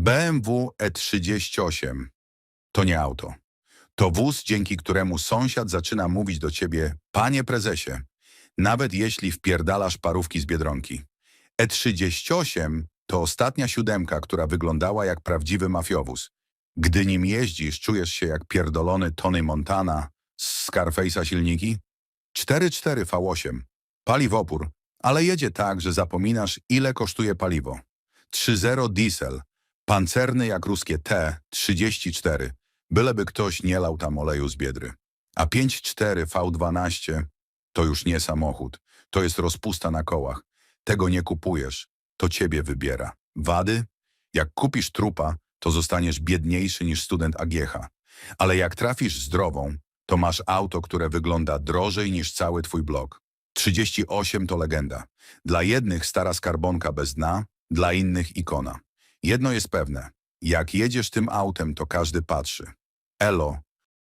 BMW E38 E to nie auto. To wóz, dzięki któremu sąsiad zaczyna mówić do ciebie, panie prezesie, nawet jeśli wpierdalasz parówki z Biedronki. E38 to ostatnia siódemka, która wyglądała jak prawdziwy mafiowóz. Gdy nim jeździsz, czujesz się jak pierdolony Tony Montana z Scarface'a silniki? 4.4 V8, paliwopór, ale jedzie tak, że zapominasz ile kosztuje paliwo. 3.0 diesel, pancerny jak ruskie T34, byleby ktoś nie lał tam oleju z biedry. A 5.4 V12 to już nie samochód, to jest rozpusta na kołach. Tego nie kupujesz, to ciebie wybiera. Wady? Jak kupisz trupa, to zostaniesz biedniejszy niż student AGH. Ale jak trafisz zdrową, to masz auto, które wygląda drożej niż cały twój blok. 38 to legenda. Dla jednych stara skarbonka bez dna, dla innych ikona. Jedno jest pewne. Jak jedziesz tym autem, to każdy patrzy. Elo,